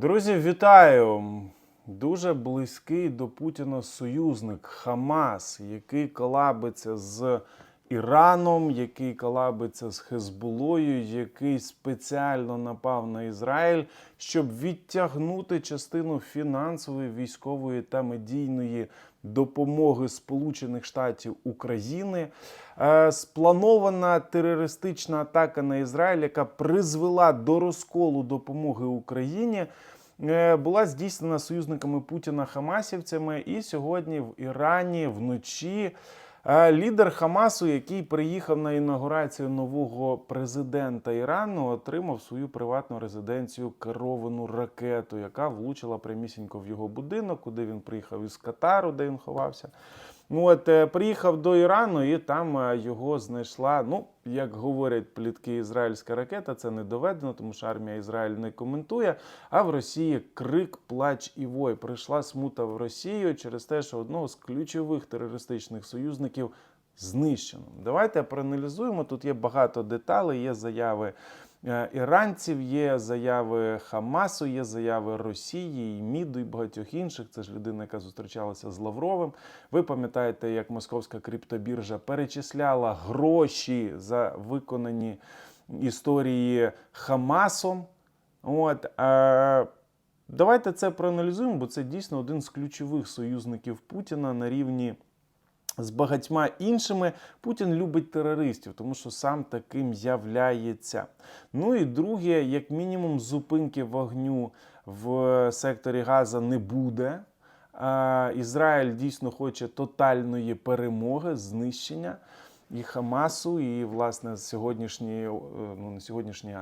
Друзі, вітаю! Дуже близький до Путіна союзник Хамас, який колабиться з Іраном, який колабиться з Хезбулою, який спеціально напав на Ізраїль, щоб відтягнути частину фінансової, військової та медійної допомоги Сполучених Штатів України. Е, Спланована терористична атака на Ізраїль, яка призвела до розколу допомоги Україні е, була здійснена союзниками Путіна Хамасівцями. І сьогодні в Ірані вночі лідер Хамасу, який приїхав на інаугурацію нового президента Ірану, отримав свою приватну резиденцію керовану ракету, яка влучила прямісінько в його будинок, куди він приїхав із Катару, де він ховався. Ну, от е, приїхав до Ірану, і там е, його знайшла. Ну, як говорять плітки, ізраїльська ракета. Це не доведено, тому що армія Ізраїль не коментує. А в Росії крик, плач і вой. Прийшла смута в Росію через те, що одного з ключових терористичних союзників знищено. Давайте проаналізуємо. Тут є багато деталей, є заяви. Е, Іранців є заяви Хамасу, є заяви Росії, і МІДу і багатьох інших. Це ж людина, яка зустрічалася з Лавровим. Ви пам'ятаєте, як московська криптобіржа перечисляла гроші за виконані історії Хамасом. От, е, давайте це проаналізуємо, бо це дійсно один з ключових союзників Путіна на рівні. З багатьма іншими Путін любить терористів, тому що сам таким являється. Ну і друге, як мінімум, зупинки вогню в секторі Газа не буде. Ізраїль дійсно хоче тотальної перемоги, знищення і Хамасу, і власне сьогоднішні, е, ну не сьогоднішні,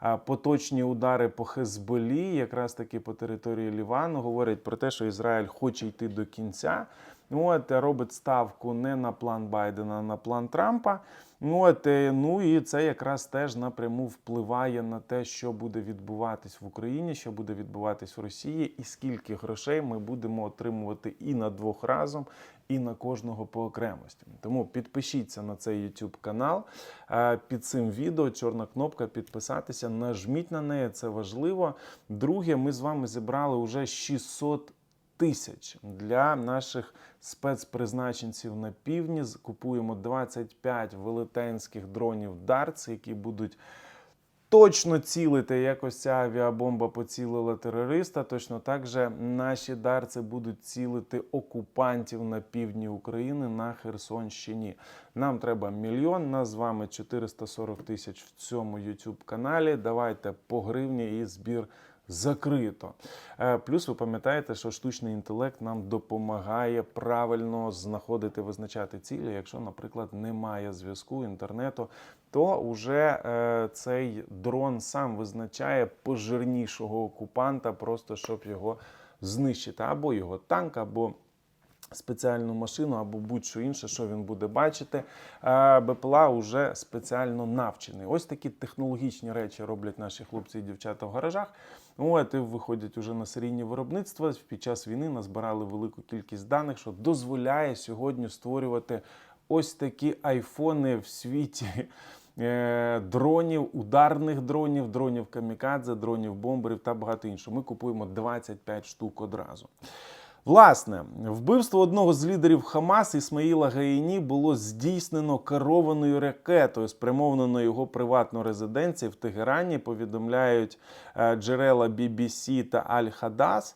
а, поточні удари по Хезболі, якраз таки по території Лівану, говорять про те, що Ізраїль хоче йти до кінця. Ну, От робить ставку не на план Байдена, а на план Трампа. Ну, От, е, ну і це якраз теж напряму впливає на те, що буде відбуватись в Україні, що буде відбуватись в Росії, і скільки грошей ми будемо отримувати і на двох разом, і на кожного по окремості. Тому підпишіться на цей YouTube канал. Е, Під цим відео чорна кнопка підписатися. Нажміть на неї, це важливо. Друге, ми з вами зібрали вже 600 тисяч для наших спецпризначенців на півдні. Купуємо 25 велетенських дронів Darts, які будуть точно цілити, як ось ця авіабомба поцілила терориста. Точно так же наші дарці будуть цілити окупантів на півдні України на Херсонщині. Нам треба мільйон. Нас з вами 440 тисяч в цьому YouTube каналі. Давайте по гривні і збір. Закрито. Е, Плюс ви пам'ятаєте, що штучний інтелект нам допомагає правильно знаходити, визначати цілі. Якщо, наприклад, немає зв'язку інтернету, то вже е, цей дрон сам визначає пожирнішого окупанта, просто щоб його знищити, або його танк, або спеціальну машину або будь-що інше, що він буде бачити. БПЛА вже спеціально навчений. Ось такі технологічні речі роблять наші хлопці і дівчата в гаражах. От і виходять уже на серійні виробництва. Під час війни назбирали велику кількість даних, що дозволяє сьогодні створювати ось такі айфони в світі. е, Дронів, ударних дронів, дронів камікадзе, дронів бомберів та багато іншого. Ми купуємо 25 штук одразу. Власне, вбивство одного з лідерів Хамас Ісмаїла Гаїні було здійснено керованою ракетою, спрямовано на його приватну резиденцію в Тегерані. Повідомляють е, джерела BBC та Аль-Хадас.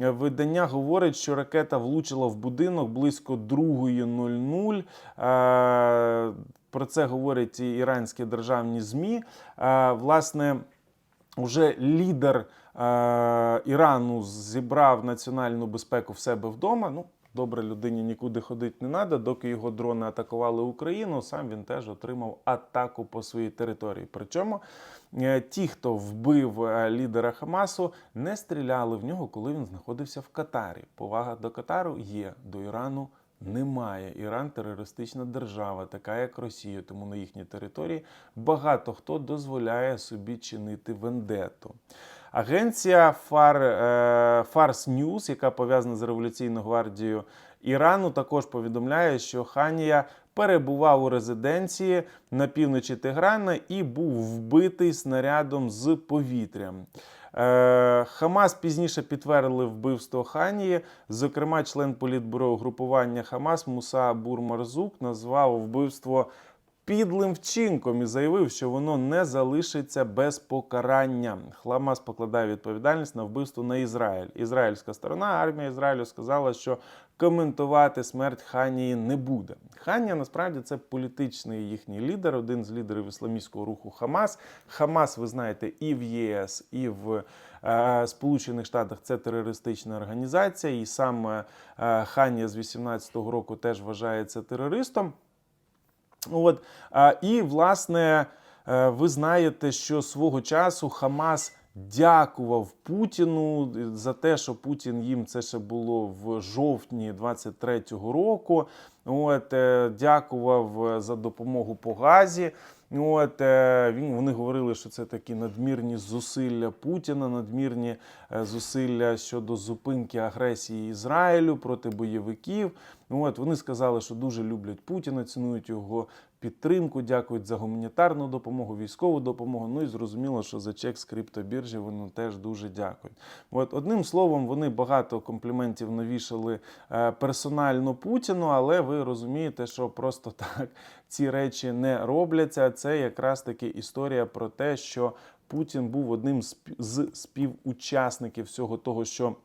Е, Видання говорить, що ракета влучила в будинок близько 2.00. Е, Про це говорять і іранські державні ЗМІ. Власне, Уже лідер е, Ірану зібрав національну безпеку в себе вдома. Ну, добре, людині нікуди ходити не треба. Доки його дрони атакували Україну, сам він теж отримав атаку по своїй території. Причому е, ті, хто вбив е, лідера Хамасу, не стріляли в нього, коли він знаходився в Катарі. Повага до Катару є, до Ірану немає. Іран терористична держава, така як Росія, тому на їхній території багато хто дозволяє собі чинити вендету. Агенція Far, е, News, яка пов'язана з революційною гвардією Ірану, також повідомляє, що Ханія перебував у резиденції на півночі Теграна і був вбитий снарядом з повітря. Е, Хамас пізніше підтвердили вбивство Ханії. Зокрема, член політбюро угрупування Хамас Муса Бурмарзук назвав вбивство підлим вчинком і заявив, що воно не залишиться без покарання. Хламас покладає відповідальність на вбивство на Ізраїль. Ізраїльська сторона, армія Ізраїлю сказала, що коментувати смерть Ханії не буде. Ханія насправді це політичний їхній лідер, один з лідерів ісламістського руху Хамас. Хамас, ви знаєте, і в єС, і в е, Сполучених Штатах це терористична організація, і сам е, Ханія з 18-го року теж вважається терористом. От, і, власне, е, ви знаєте, що свого часу Хамас дякував Путіну за те, що Путін їм це ще було в жовтні 23-го року. От, е, дякував е, за допомогу по газі. От е, він вони говорили, що це такі надмірні зусилля Путіна, надмірні е, зусилля щодо зупинки агресії Ізраїлю проти бойовиків. От вони сказали, що дуже люблять Путіна, цінують його підтримку, дякують за гуманітарну допомогу, військову допомогу. Ну і зрозуміло, що за чек з криптобіржі вони теж дуже дякують. От одним словом, вони багато компліментів навішали е, персонально Путіну, але ви розумієте, що просто так ці речі не робляться. Це якраз таки історія про те, що Путін був одним з співучасників всього того, що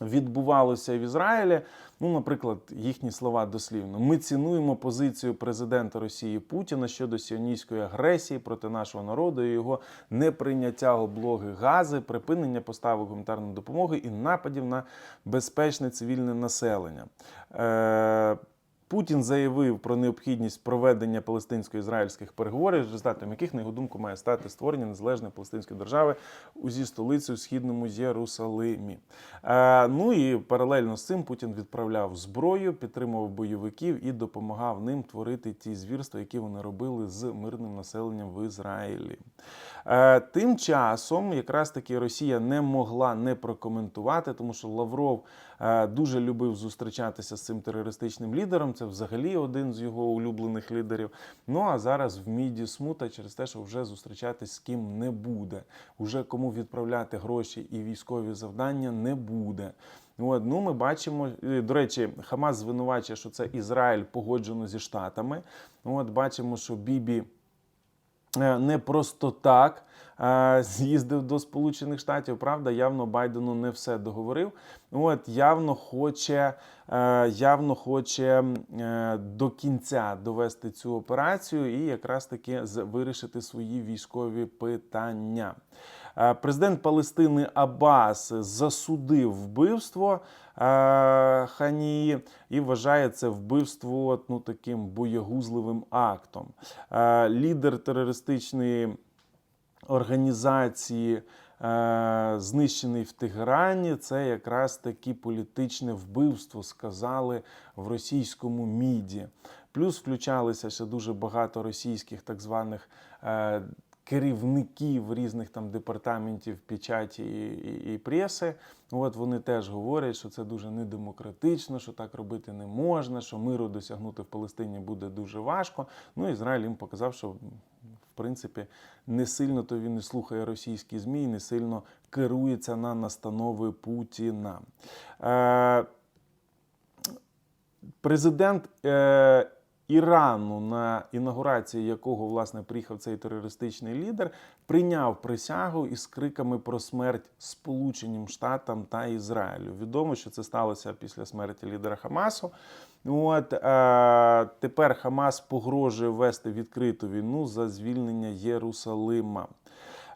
відбувалося в Ізраїлі. Ну, наприклад, їхні слова дослівно: ми цінуємо позицію президента Росії Путіна щодо сіонійської агресії проти нашого народу і його неприйняття облоги гази, припинення поставок гуманітарної допомоги і нападів на безпечне цивільне населення. Е- Путін заявив про необхідність проведення палестинсько-ізраїльських переговорів, результатом яких, на його думку, має стати створення незалежної палестинської держави у- зі столицею в східному Єрусалимі. Е, ну і паралельно з цим Путін відправляв зброю, підтримував бойовиків і допомагав ним творити ті звірства, які вони робили з мирним населенням в Ізраїлі. Е, тим часом, якраз таки Росія не могла не прокоментувати, тому що Лавров е, дуже любив зустрічатися з цим терористичним лідером. Це взагалі один з його улюблених лідерів. Ну а зараз в міді смута через те, що вже зустрічатись з ким не буде. Уже кому відправляти гроші і військові завдання не буде. От, ну, ми бачимо, е, до речі, Хамас звинувачує, що це Ізраїль погоджено зі Штатами. От бачимо, що Бібі не просто так е, з'їздив до Сполучених Штатів. Правда, явно Байдену не все договорив. От явно хоче, е, явно хоче е, до кінця довести цю операцію і якраз таки вирішити свої військові питання. Е, Президент Палестини Аббас засудив вбивство е, Ханії і вважає це вбивство ну, таким боягузливим актом. Е, Лідер терористичної організації, знищений в Тегерані, це якраз таки політичне вбивство, сказали в російському міді. Плюс включалися ще дуже багато російських так званих. Керівників різних там департаментів печаті і, і, і преси, от вони теж говорять, що це дуже недемократично, що так робити не можна, що миру досягнути в Палестині буде дуже важко. Ну Ізраїль їм показав, що в принципі не сильно то він і слухає російські змі, і не сильно керується на настанови Путіна. Е, президент е, Ірану, на інаугурації якого власне приїхав цей терористичний лідер, прийняв присягу із криками про смерть Сполученим Штатам та Ізраїлю. Відомо, що це сталося після смерті лідера Хамасу. От е, тепер Хамас погрожує вести відкриту війну за звільнення Єрусалима.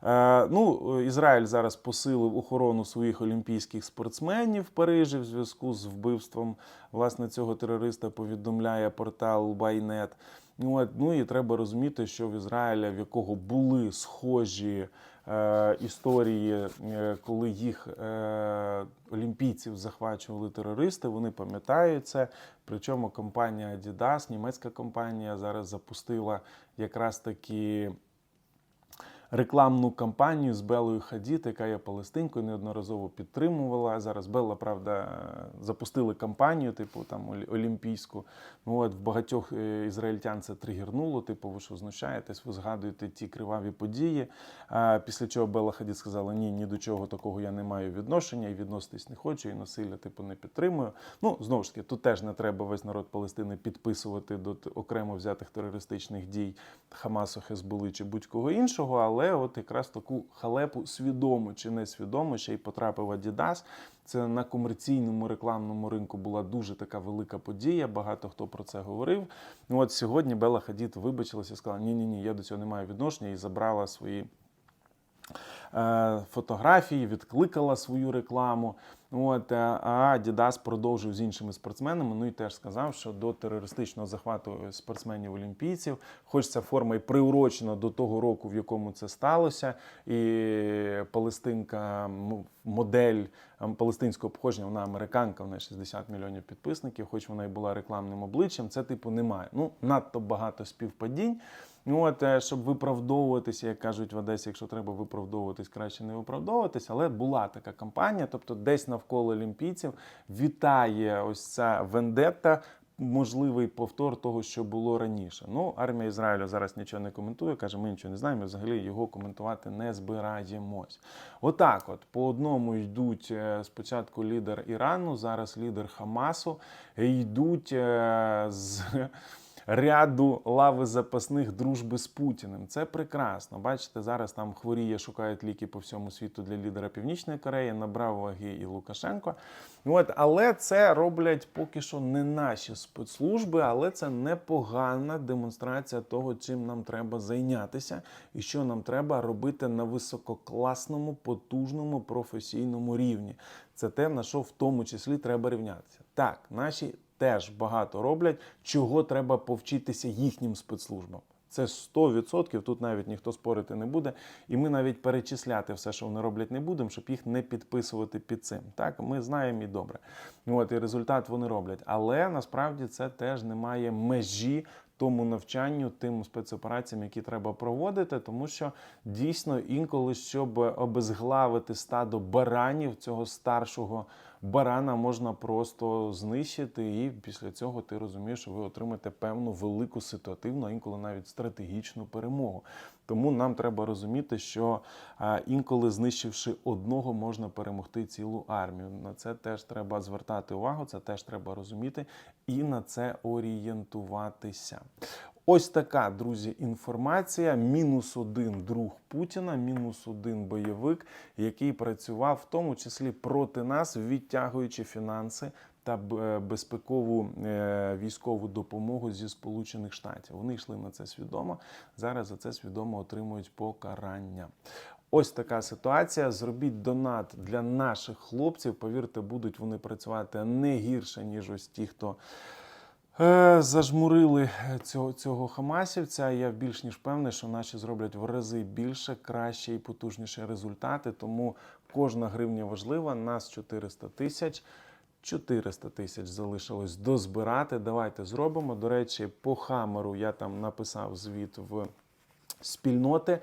Е, ну, Ізраїль зараз посилив охорону своїх олімпійських спортсменів в Парижі в зв'язку з вбивством власне цього терориста. Повідомляє портал Байнет. От, ну і треба розуміти, що в Ізраїля, в якого були схожі е, історії, е, коли їх е, олімпійців захвачували терористи, вони пам'ятають це. Причому компанія Adidas, німецька компанія, зараз запустила якраз таки рекламну кампанію з Белою Хадід, яка є палестинкою, неодноразово підтримувала. Зараз Белла, правда, запустили кампанію, типу там олі- олімпійську. Ну от в багатьох е, ізраїльтян це тригернуло. Типу, ви що знущаєтесь, ви згадуєте ті криваві події. А після чого Белла Хадід сказала: ні, ні до чого такого я не маю відношення і відноситись не хочу, і насилля типу не підтримую. Ну знову ж таки, тут теж не треба весь народ Палестини підписувати до окремо взятих терористичних дій Хамасу, Хезболи чи будь-кого іншого. Але от якраз таку халепу свідомо чи несвідомо ще й потрапив Adidas. Це на комерційному рекламному ринку була дуже така велика подія. Багато хто про це говорив. Ну от сьогодні Бела Хадід вибачилася і сказала: ні, ні, ні, я до цього не маю відношення і забрала свої фотографії, відкликала свою рекламу. От, е, а Adidas продовжив з іншими спортсменами. Ну і теж сказав, що до терористичного захвату спортсменів олімпійців, хоч ця форма і приурочена до того року, в якому це сталося, і палестинка модель палестинського походження, вона американка, вона 60 мільйонів підписників, хоч вона і була рекламним обличчям, це типу немає. Ну надто багато співпадінь. Ну, от, е, щоб виправдовуватися, як кажуть в Одесі, якщо треба виправдовуватись, краще не виправдовуватись. Але була така кампанія, тобто десь навколо олімпійців вітає ось ця вендетта. Можливий повтор того, що було раніше. Ну, армія Ізраїлю зараз нічого не коментує, каже, ми нічого не знаємо, взагалі його коментувати не збираємось. Отак, от по одному йдуть е, спочатку лідер Ірану, зараз лідер Хамасу, йдуть е, з ряду лави запасних дружби з Путіним. Це прекрасно. Бачите, зараз там хворіє, шукають ліки по всьому світу для лідера Північної Кореї, набрав ваги і Лукашенко. От, але це роблять поки що не наші спецслужби, але це непогана демонстрація того, чим нам треба зайнятися і що нам треба робити на висококласному, потужному професійному рівні. Це те, на що в тому числі треба рівнятися. Так, наші теж багато роблять, чого треба повчитися їхнім спецслужбам. Це 100%, тут навіть ніхто спорити не буде. І ми навіть перечисляти все, що вони роблять, не будемо, щоб їх не підписувати під цим. Так, ми знаємо і добре. От і результат вони роблять. Але насправді це теж не має межі тому навчанню, тим спецопераціям, які треба проводити, тому що дійсно інколи, щоб обезглавити стадо баранів цього старшого барана можна просто знищити, і після цього ти розумієш, що ви отримаєте певну велику ситуативну, а інколи навіть стратегічну перемогу. Тому нам треба розуміти, що інколи знищивши одного, можна перемогти цілу армію. На це теж треба звертати увагу, це теж треба розуміти і на це орієнтуватися. Ось така, друзі, інформація. Мінус один друг Путіна, мінус один бойовик, який працював в тому числі проти нас, відтягуючи фінанси та безпекову е, військову допомогу зі Сполучених Штатів. Вони йшли на це свідомо. Зараз за це свідомо отримують покарання. Ось така ситуація. Зробіть донат для наших хлопців. Повірте, будуть вони працювати не гірше, ніж ось ті, хто Е, Зажмурили цього, цього хамасівця. Я більш ніж певний, що наші зроблять в рази більше, краще і потужніші результати. Тому кожна гривня важлива. Нас 400 тисяч. 400 тисяч залишилось дозбирати. Давайте зробимо. До речі, по хамеру я там написав звіт в спільноти.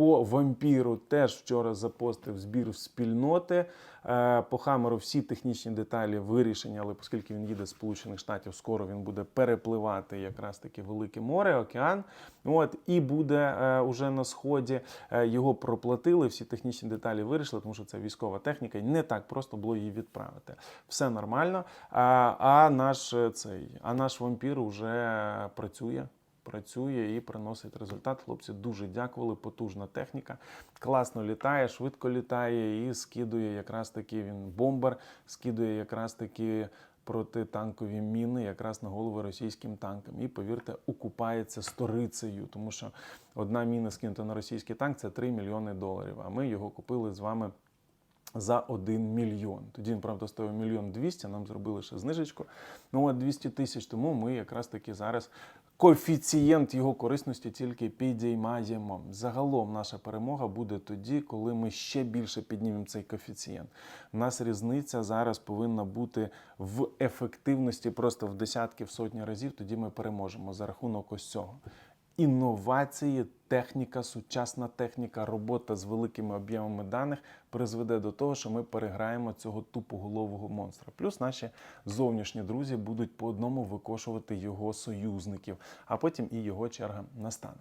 По вампіру теж вчора запостив збір в спільноти. Е, По хамеру всі технічні деталі вирішені, але оскільки він їде з Сполучених Штатів, скоро він буде перепливати якраз таки велике море, океан. От і буде е, уже на сході. Е, Його проплатили, всі технічні деталі вирішили, тому що це військова техніка, і не так просто було її відправити. Все нормально. А, а наш цей, а наш вампір вже працює працює і приносить результат. Хлопці дуже дякували. Потужна техніка, класно літає, швидко літає і скидує якраз таки він бомбер, скидує якраз таки протитанкові міни якраз на голови російським танкам. І повірте, окупається сторицею, тому що одна міна скинута на російський танк це 3 мільйони доларів. А ми його купили з вами. За 1 мільйон. Тоді він, правда, стоїв мільйон 200, нам зробили ще знижечку. Ну, от 200 тисяч, тому ми якраз таки зараз коефіцієнт його корисності тільки підіймаємо. Загалом наша перемога буде тоді, коли ми ще більше піднімемо цей коефіцієнт. У нас різниця зараз повинна бути в ефективності просто в десятки, в сотні разів, тоді ми переможемо за рахунок ось цього. Інновації, техніка, сучасна техніка, робота з великими об'ємами даних призведе до того, що ми переграємо цього тупоголового монстра. Плюс наші зовнішні друзі будуть по одному викошувати його союзників, а потім і його черга настане.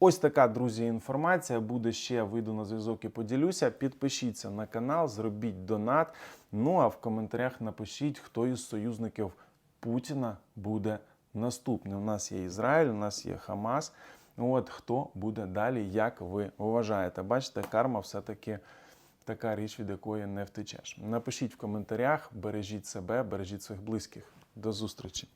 Ось така, друзі, інформація. Буде ще вийду на зв'язок і поділюся. Підпишіться на канал, зробіть донат. Ну а в коментарях напишіть, хто із союзників Путіна буде наступний. У нас є Ізраїль, у нас є Хамас. От хто буде далі, як ви вважаєте? Бачите, карма все-таки така річ, від якої не втечеш. Напишіть в коментарях, бережіть себе, бережіть своїх близьких. До зустрічі!